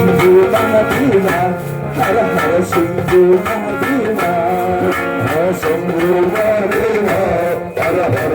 శివు మహాదేవ హర హర శివు మహాదేవ శంభు మహాదేవ హర హర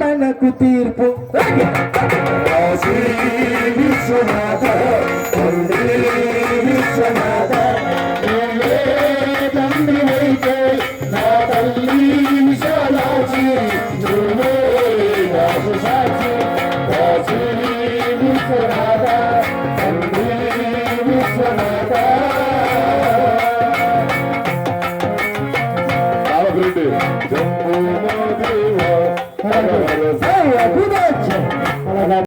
మనకు తీర్పు. విశ్వనాథ విశ్వనాథ తండ్రి అయితే నా తల్లి విశాలాచి నువ్వే రాజు సాక్షి రాజు విశ్వనాథ తండ్రి విశ్వనాథ రామగురుడు Thank you.